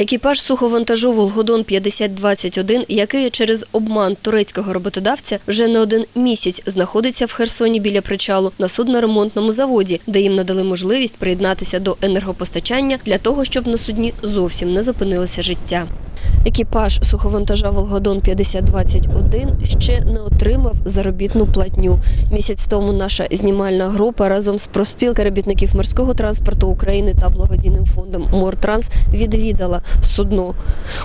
Екіпаж суховантажу Волгодон 5021, який через обман турецького роботодавця вже не один місяць знаходиться в Херсоні біля причалу на судноремонтному заводі, де їм надали можливість приєднатися до енергопостачання для того, щоб на судні зовсім не зупинилося життя. Екіпаж суховантажа Волгодон 5021 ще не отримав заробітну платню. Місяць тому наша знімальна група разом з профспілкою робітників морського транспорту України та благодійним фондом Мортранс відвідала судно.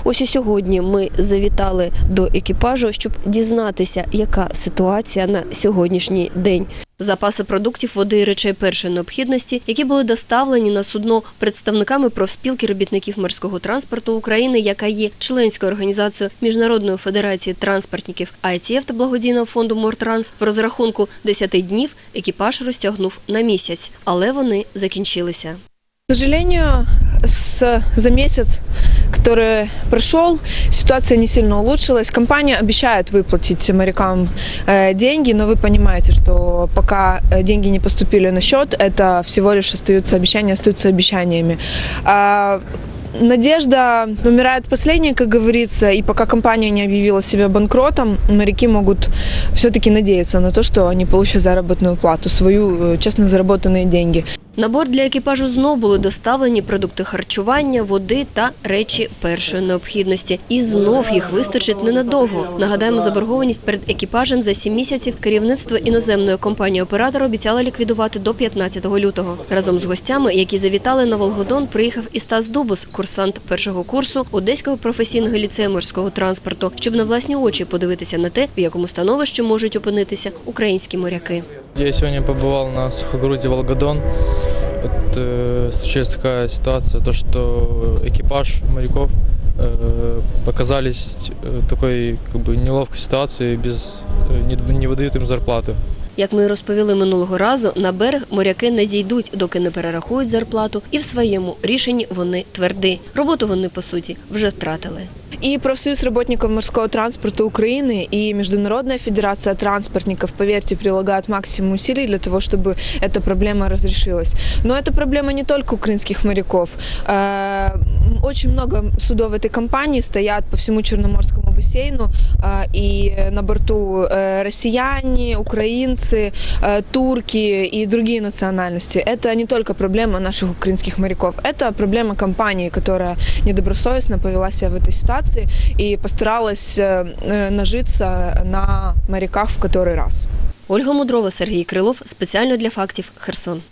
Ось і сьогодні ми завітали до екіпажу, щоб дізнатися, яка ситуація на сьогоднішній день. Запаси продуктів, води і речей першої необхідності, які були доставлені на судно представниками профспілки робітників морського транспорту України, яка є членською організацією Міжнародної федерації транспортників ITF та благодійного фонду Мортранс, в розрахунку 10 днів екіпаж розтягнув на місяць, але вони закінчилися. К сожалению, за месяц, который прошел, ситуация не сильно улучшилась. Компания обещает выплатить морякам э, деньги, но вы понимаете, что пока э, деньги не поступили на счет, это всего лишь остаются обещания, остаются обещаниями. А, Надежда умирает последней, как говорится, и пока компания не объявила себя банкротом, моряки могут все-таки надеяться на то, что они получат заработную плату, свою э, честно заработанные деньги. На борт для екіпажу знов були доставлені продукти харчування, води та речі першої необхідності. І знов їх вистачить ненадовго. Нагадаємо, заборгованість перед екіпажем за сім місяців керівництво іноземної компанії оператора обіцяло ліквідувати до 15 лютого. Разом з гостями, які завітали на Волгодон, приїхав і Стас Дубус, курсант першого курсу Одеського професійного ліцею морського транспорту, щоб на власні очі подивитися на те, в якому становищі можуть опинитися українські моряки. Я сегодня побывал на сухогрузе «Волгодон». Вот, э, случилась такая ситуация, то что экипаж моряков э, оказались э, в такой как бы неловкой ситуации, без, э, не, не выдают им зарплату. Як ми розповіли минулого разу, на берег моряки не зійдуть, доки не перерахують зарплату, і в своєму рішенні вони тверді. Роботу вони по суті вже втратили. И профсоюз работников морского транспорта Украины и Международная федерация транспортников, поверьте, прилагают максимум усилий для того, чтобы эта проблема разрешилась. Но это проблема не только украинских моряков. Э, Очень много судов этой компании стоят по всему Черноморскому бассейну, э, и на борту э, россияне, украинцы, э, турки и другие национальности. Это не только проблема наших украинских моряков, это проблема компании, которая недобросовестно повела себя в этой ситуации и постаралась э, э, нажиться на моряках в который раз. Ольга Мудрова, Сергій Крилов спеціально для фактів Херсон.